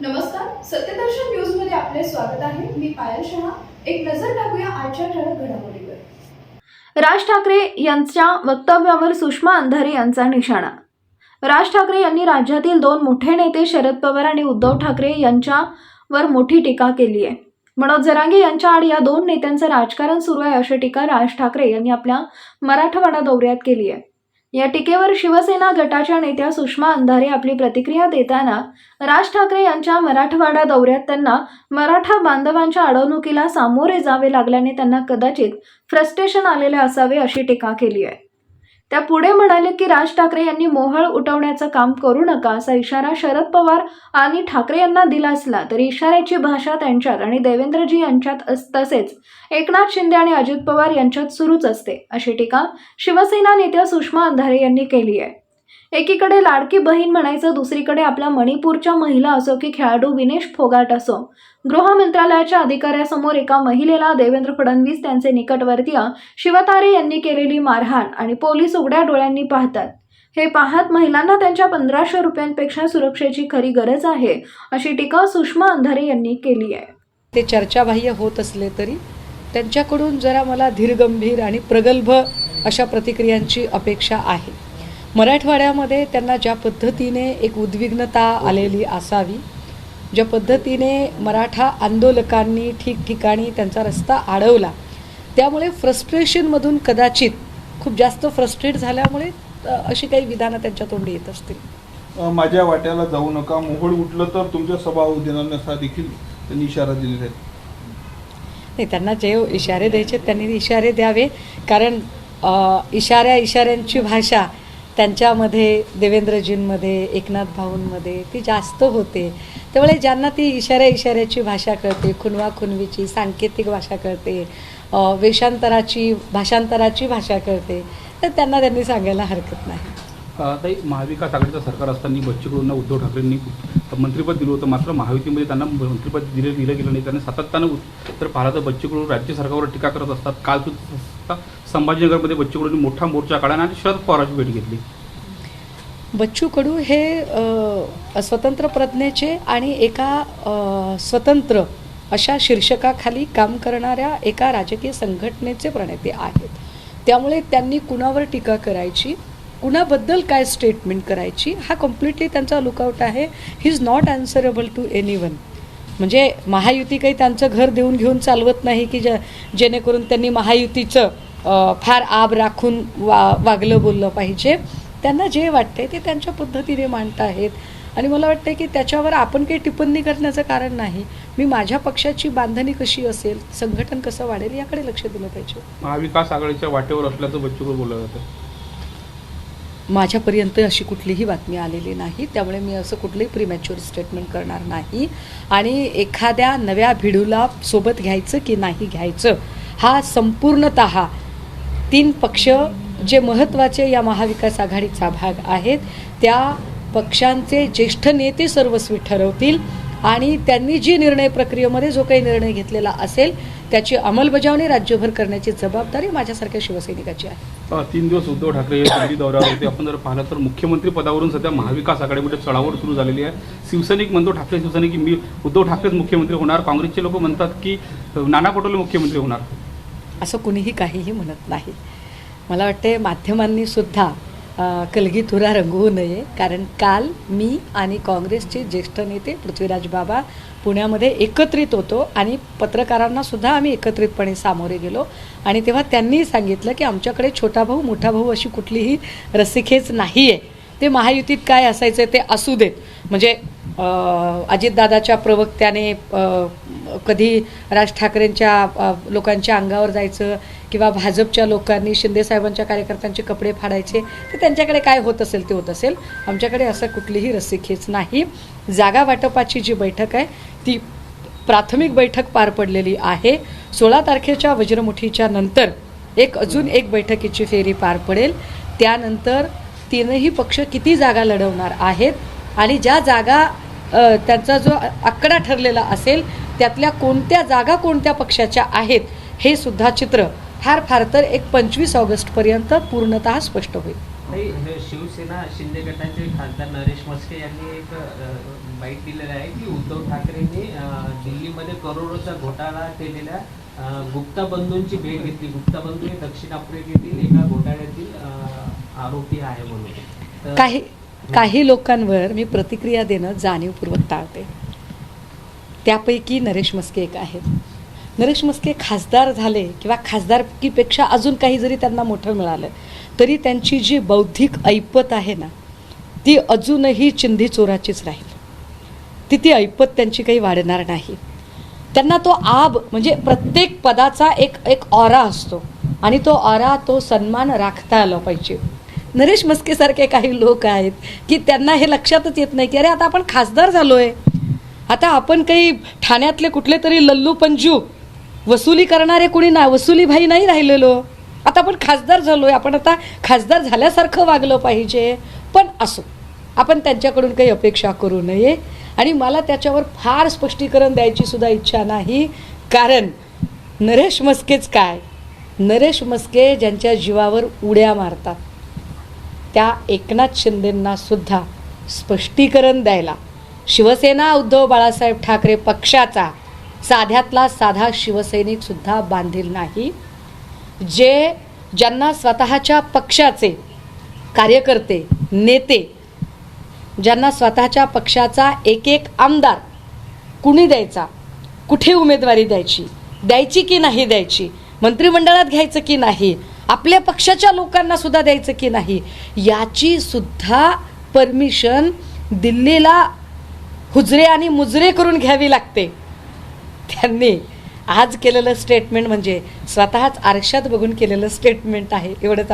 नमस्कार सत्यदर्शन न्यूजमध्ये आपले स्वागत आहे. मी पायल शहा. एक नजर टाकूया आजच्या ठळक घडामोडीवर. राज ठाकरे यांच्या वक्तव्यावर सुषमा अंधारे यांचा निशाणा. राज ठाकरे यांनी राज्यातील दोन मोठे नेते शरद पवार आणि उद्धव ठाकरे यांच्यावर मोठी टीका केली आहे. मनोज जरांगे यांच्या आड या दोन नेत्यांचं राजकारण सुरू आहे अशी टीका राज ठाकरे यांनी आपल्या मराठवाडा दौऱ्यात केली आहे. या टीकेवर शिवसेना गटाच्या नेत्या सुषमा अंधारे आपली प्रतिक्रिया देताना राज ठाकरे यांच्या मराठवाडा दौऱ्यात त्यांना मराठा बांधवांच्या अडवणुकीला सामोरे जावे लागल्याने त्यांना कदाचित फ्रस्ट्रेशन आलेले असावे अशी टीका केली आहे. त्या पुढे म्हणाले की राज ठाकरे यांनी मोहळ उठवण्याचं काम करू नका असा इशारा शरद पवार आणि ठाकरे यांना दिला असला तरी इशाऱ्याची भाषा त्यांच्यात आणि देवेंद्रजी यांच्यात अस- तसेच एकनाथ शिंदे आणि अजित पवार यांच्यात सुरूच असते अशी टीका शिवसेना नेत्या सुषमा अंधारे यांनी केली आहे. एकीकडे लाडकी बहीण म्हणायचं दुसरीकडे आपल्या मणिपूरच्या महिला असो की खेळाडू विनेश फोगाट असो. गृह मंत्रालयाच्या अधिकाऱ्यासमोर एका महिलेला देवेंद्र फडणवीस त्यांचे निकटवर्तीय शिवतारे यांनी केलेली मारहाण आणि पोलीस उघड्या डोळ्यांनी पाहतात. हे पाहत महिलांना त्यांच्या पंधराशे रुपयांपेक्षा सुरक्षेची खरी गरज आहे अशी टीका सुषमा अंधारे यांनी केली आहे. ते चर्चाबाह्य होत असले तरी त्यांच्याकडून जरा मला धीरगंभीर आणि प्रगल्भ अशा प्रतिक्रियांची अपेक्षा आहे. मराठवाड्यामध्ये त्यांना ज्या पद्धतीने एक उद्विग्नता आलेली असावी ज्या पद्धतीने मराठा आंदोलकांनी ठिकठिकाणी त्यांचा रस्ता अडवला त्यामुळे फ्रस्ट्रेशनमधून कदाचित खूप जास्त फ्रस्ट्रेट झाल्यामुळे अशी काही विधानं त्यांच्या तोंडी येत असतील. माझ्या वाट्याला जाऊ नका. मोहोळ उठलं तर तुमच्या सभा देणार देखील त्यांनी इशारा दिलेला आहे. नाही त्यांना जे इशारे द्यायचे त्यांनी इशारे द्यावे. कारण इशाऱ्या इशाऱ्यांची भाषा त्यांच्यामध्ये देवेंद्रजींमध्ये एकनाथ भाऊंमध्ये ती जास्त होते. त्यामुळे ज्यांना ती इशाऱ्या इशाऱ्याची भाषा कळते खुनवाखुनवीची सांकेतिक भाषा कळते वेषांतराची भाषांतराची भाषा कळते तर त्यांना त्यांनी सांगायला हरकत नाही. ताई महाविकास आघाडीचं सरकार असताना बच्चू उद्धव ठाकरेंनी मंत्रिपद दिलं होतं. मात्र महायुतीमध्ये त्यांना मंत्रिपद दिलं दिलं गेलं नाही. त्यांनी सातत्यानं तर पाहिलं तर बच्चू राज्य सरकारवर टीका करत असतात. काल सुद्धा संभाजीनगरमध्ये बच्चू कडूंनी मोठा मोर्चा काढला आणि शरद पवारांची भेट घेतली. बच्चू कडू हे स्वतंत्र प्रज्ञेचे आणि एका स्वतंत्र अशा शीर्षकाखाली काम करणाऱ्या एका राजकीय संघटनेचे प्रणेते आहेत. त्यामुळे त्यांनी कुणावर टीका करायची कुणाबद्दल काय स्टेटमेंट करायची हा कम्प्लिटली त्यांचा लुकआउट आहे. He is not answerable to anyone Mahayuti Mahayuti काही त्यांचं घर देऊन घेऊन चालवत नाही की ज जेणेकरून त्यांनी महायुतीचं फार आब राखून वा वागलं बोललं पाहिजे. त्यांना जे वाटतंय ते त्यांच्या पद्धतीने मांडत आहेत आणि मला वाटतं की त्याच्यावर आपण काही टिप्पणी करण्याचं कारण नाही. मी माझ्या पक्षाची बांधणी कशी असेल संघटन कसं वाढेल याकडे लक्ष दिलं पाहिजे. महाविकास आघाडीच्या वाटेवर असल्याचं बच्चू बोललं जातं माझ्यापर्यंत अशी कुठलीही बातमी आलेली नाही. त्यामुळे मी असं कुठलंही प्रिमॅच्युअर स्टेटमेंट करणार नाही. आणि एखाद्या नव्या भिडूला सोबत घ्यायचं की नाही घ्यायचं हा संपूर्णत तीन पक्ष जे महत्त्वाचे या महाविकास आघाडीचा भाग आहेत त्या पक्षांचे ज्येष्ठ नेते सर्वस्वी ठरवतील. आणि त्यांनी जी निर्णय प्रक्रियेमध्ये जो काही निर्णय घेतलेला असेल त्याची अंमलबजावणी राज्यभर करण्याची जबाबदारी माझ्यासारख्या शिवसैनिकाची आहे. तीन दिवस उद्धव ठाकरे दिल्ली दौऱ्यावर होते. आपण जर पाहिलं तर मुख्यमंत्री पदावरून सध्या महाविकास आघाडीमध्ये चढावड सुरू झालेली आहे. शिवसैनिक म्हणतो ठाकरे शिवसैनिक की मी उद्धव ठाकरेच मुख्यमंत्री होणार. काँग्रेसचे लोक म्हणतात की नाना पटोले मुख्यमंत्री होणार. असं कुणीही काहीही म्हणत नाही. मला वाटते माध्यमांनी सुद्धा कलगीतुरा रंगवू नये. कारण काल मी आणि काँग्रेसचे ज्येष्ठ नेते पृथ्वीराज बाबा पुण्यामध्ये एकत्रित होतो आणि पत्रकारांना सुद्धा आम्ही एकत्रितपणे सामोरे गेलो. आणि तेव्हा त्यांनी सांगितलं की आमच्याकडे छोटा भाऊ मोठा भाऊ अशी कुठलीही रस्सीखेच नाही आहे ते महायुतीत काय असायचं ते असू देत. म्हणजे अजितदादाच्या प्रवक्त्याने कधी राज ठाकरेंच्या लोकांच्या अंगावर जायचं किंवा भाजपच्या लोकांनी शिंदेसाहेबांच्या कार्यकर्त्यांचे कपडे फाडायचे तर त्यांच्याकडे काय होत असेल ते होत असेल. आमच्याकडे असं कुठलीही रस्सीखेच नाही. जागा वाटपाची जी बैठक आहे ती प्राथमिक बैठक पार पडलेली आहे. सोळा तारखेच्या वज्रमुठीच्या नंतर एक अजून एक बैठकीची फेरी पार पडेल. त्यानंतर तीनही पक्ष किती जागा लढवणार आहेत आणि ज्या जागा त्यांचा जो आकडा ठरलेला असेल त्यातल्या कोणत्या जागा कोणत्या पक्षाच्या आहेत हे सुद्धा चित्र फार फार तर एक पंचवीस ऑगस्टपर्यंत पूर्णतः स्पष्ट होईल. शिवसेना शिंदे गटाचे खासदार नरेश म्हस्के यांनी एक बाईट दिलेला आहे की उद्धव ठाकरेंनी दिल्लीमध्ये करोडोचा घोटाळा केलेल्या गुप्ता बंधूंची भेट घेतली. गुप्ता बंधू हे दक्षिण आफ्रिकेतील एका घोटाळ्यातील आरोपी आहे म्हणून. काही काही लोकांवर मी प्रतिक्रिया देणं जाणीवपूर्वक टाळते. त्यापैकी नरेश मस्के एक आहेत. नरेश मस्के खासदार झाले किंवा खासदारकीपेक्षा अजून काही जरी त्यांना मोठं मिळालं तरी त्यांची जी बौद्धिक ऐपत आहे ना ती अजूनही चिंधी चोराचीच राहील. ती ती ऐपत त्यांची काही वाढणार नाही. त्यांना तो आब म्हणजे प्रत्येक पदाचा एक एक ऑरा असतो आणि तो ऑरा तो सन्मान राखता आला पाहिजे. नरेश मस्केसारखे काही लोक आहेत की त्यांना हे लक्षातच येत नाही की अरे आता आपण खासदार झालो आहे आता आपण काही ठाण्यातले कुठले तरी लल्लू पंजू वसुली करणारे कुणी ना वसुलीभाई नाही राहिलेलो. आता आपण खासदार झालो आहे आपण आता खासदार झाल्यासारखं वागलं पाहिजे. पण असो आपण त्यांच्याकडून काही अपेक्षा करू नये. आणि मला त्याच्यावर फार स्पष्टीकरण द्यायची सुद्धा इच्छा नाही. कारण नरेश मस्केच काय? नरेश मस्के ज्यांच्या जीवावर उड्या मारतात. त्या एकनाथ शिंदेंना सुद्धा स्पष्टीकरण द्यायला. शिवसेना उद्धव बाळासाहेब ठाकरे पक्षाचा साध्यातला साधा शिवसैनिकसुद्धा बांधील नाही. जे ज्यांना स्वतःच्या पक्षाचे कार्यकर्ते नेते ज्यांना स्वतःच्या पक्षाचा एक एक आमदार कुणी द्यायचा? कुठे उमेदवारी द्यायची? द्यायची की नाही द्यायची? मंत्रिमंडळात घ्यायचं की नाही? आपल्या पक्षाच्या लोकांना सुद्धा द्यायचं की नाही याची सुद्धा परमिशन दिल्लीला हुजरे आणि मुजरे करून घ्यावी लागते. त्यांनी आज केलेलं स्टेटमेंट म्हणजे स्वतःच आरक्षात बघून केलेलं स्टेटमेंट आहे एवढंच